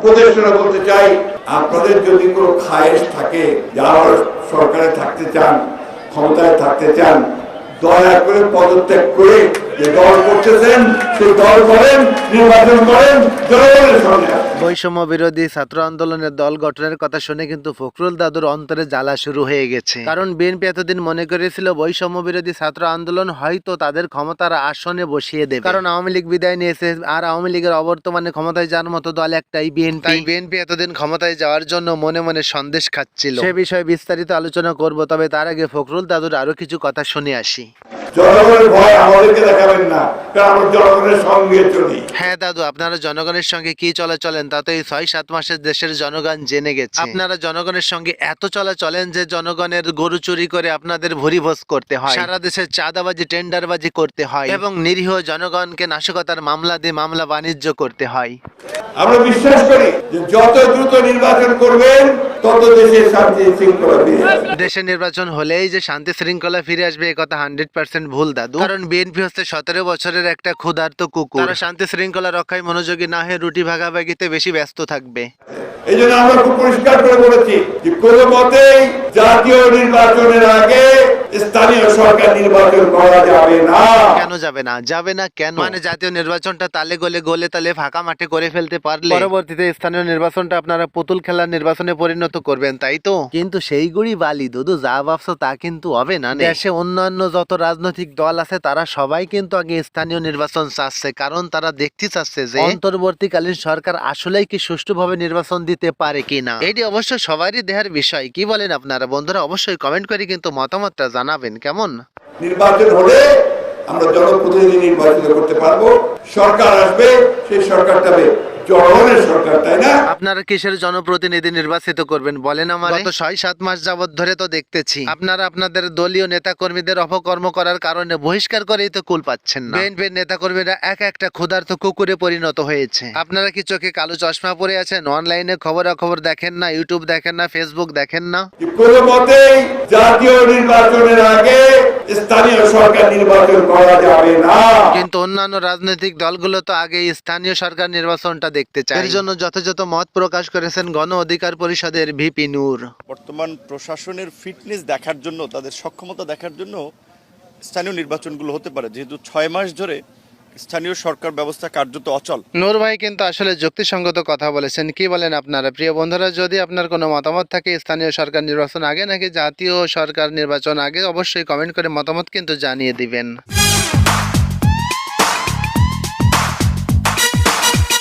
উপদেষ্টা বলতে চাই, আপনাদের যদি কোনো খায়েশ থাকে, যারা সরকারে থাকতে চান, ক্ষমতায় থাকতে চান, দয়া করে পদত্যাগ করে যে দল করতেছেন সেই দল করেন, নির্বাচন করেন, জনগণের আসেন। বৈষম্য বিরোধী ছাত্র আন্দোলনের দল গঠনের কথা শুনে কিন্তু ফখরুল দাদুর অন্তরে জ্বালা শুরু হয়ে গেছে। কারণ বিএনপি এতদিন মনে করেছিল বৈষম্য বিরোধী ছাত্র আন্দোলন হয়তো তাদের ক্ষমতার আসনে বসিয়ে দেবে। কারণ আওয়ামী লীগ বিদায় নিয়েছে আর আওয়ামী লীগের অবর্তমানে ক্ষমতায় যাওয়ার মতো দল একটাই বিএনপি। বিএনপি এতদিন ক্ষমতায় যাওয়ার জন্য মনে মনে সন্দেশ খাচ্ছিল। সে বিষয়ে বিস্তারিত আলোচনা করব তবে তার আগে ফখরুল দাদুর আরও কিছু কথা শুনে আসি। জনগণের ভয় আমাদেরকে দেখাবেন না কারণ আমরা জনগণের সঙ্গে চলি। হ্যাঁ দাদু আপনারা জনগণের সঙ্গে কি চলে চলেন? তা তো এই ছয় সাত মাসের দেশের জনগণ জেনে গেছে। আপনারা জনগণের সঙ্গে এত চলা চলেন যে জনগণের গরু চুরি করে আপনাদের ভুরি ভোজ করতে হয়। সারা দেশে চাঁদাবাজি টেন্ডারবাজি করতে হয়। এবং নিরীহ জনগণকে নাশকতার মামলা দিয়ে মামলা বাণিজ্য করতে হয়। আমরা বিশ্বাস করি যে যত দ্রুত নির্বাচন করবেন তত দেশের শান্তি শৃঙ্খলা ফিরে আসবে। দেশে নির্বাচন হলেই যে শান্তি শৃঙ্খলা ফিরে আসবে এ কথা হান্ড্রেড পার্সেন্ট ভুল দাদু। কারণ বিএনপি হচ্ছে সতেরো বছরের একটা ক্ষুধার্ত কুকুর। তারা শান্তি শৃঙ্খলা রক্ষায় মনোযোগী না হয়ে রুটি ভাগাভাগিতে বেশি ব্যস্ত থাকবে। এই জন্য আমরা খুব পরিষ্কার করে বলেছি যে কোনো মতেই জাতীয় নির্বাচনের আগে স্থানীয় সরকার নির্বাচন করা যাবে না। কেন যাবে না? যাবে না কেন? মানে জাতীয় নির্বাচনটা তালে গলে গলে তালে ফাঁকা মাঠে করে ফেলতে পারলে পরবর্তীতে স্থানীয় নির্বাচনটা আপনারা পুতুল খেলার নির্বাচনে পরিণত করবেন তাই তো? কিন্তু সেই গুড়ি বালি দুদু যা ভাবছ তা কিন্তু হবে না দেশে অন্যান্য যত রাজনৈতিক দল আছে তারা সবাই কিন্তু আগে স্থানীয় নির্বাচন চাচ্ছে কারণ তারা দেখতে চাচ্ছে যে অন্তর্বর্তীকালীন সরকার আসলেই কি সুষ্ঠুভাবে নির্বাচন দিতে পারে কিনা? এটি অবশ্য সবারই দেহের বিষয় কি বলেন আপনারা? বন্ধুরা অবশ্যই কমেন্ট করে কিন্তু মতামতটা জানাবেন কেমন? নির্বাচন হলে আমরা জনপ্রতিনিধি নির্বাচিত করতে পারব। সরকার আসবে সেই সরকারটা হবে সরকার তাই না? আপনারা কিসের জনপ্রতিনিধি নির্বাচিত করবেন? বলেন আমার। গত ছয় সাত মাস যাবত ধরে তো দেখতেছি। আপনারা আপনাদের দলীয় নেতা কর্মীদের অপকর্ম করার কারণে বহিষ্কার করেই তো কুল পাচ্ছেন না। বিএনপির নেতা কর্মীরা এক একটা ক্ষুধার্ত কুকুরে পরিণত হয়েছে। আপনারা কি চোখে কালো চশমা পরে আছেন? অনলাইনে খবরাখবর দেখেন না ইউটিউব দেখেন না ফেসবুক দেখেন না? কোনো মতেই জাতীয় নির্বাচনের আগে স্থানীয় সরকার নির্বাচন করা যাবে না। কিন্তু অন্যান্য রাজনৈতিক দলগুলো তো আগে স্থানীয় সরকার নির্বাচনটা দেখতে চায়। এর জন্য যথাযথ মত প্রকাশ করেছেন গণ অধিকার পরিষদের ভিপি নূর। বর্তমান প্রশাসনের ফিটনেস দেখার জন্য তাদের সক্ষমতা দেখার জন্য স্থানীয় নির্বাচনগুলো হতে পারে। যেহেতু ছয় মাস ধরে স্থানীয় সরকার ব্যবস্থা কার্যত অচল। নূর ভাই কিন্তু আসলে যুক্তিসঙ্গত কথা বলেছেন। কি বলেন আপনারা? প্রিয় বন্ধুরা, যদি আপনার কোনো মতামত থাকে, স্থানীয় সরকার নির্বাচন আগে নাকি জাতীয় সরকার নির্বাচন আগে, অবশ্যই কমেন্ট করে মতামত কিন্তু জানিয়ে দিবেন।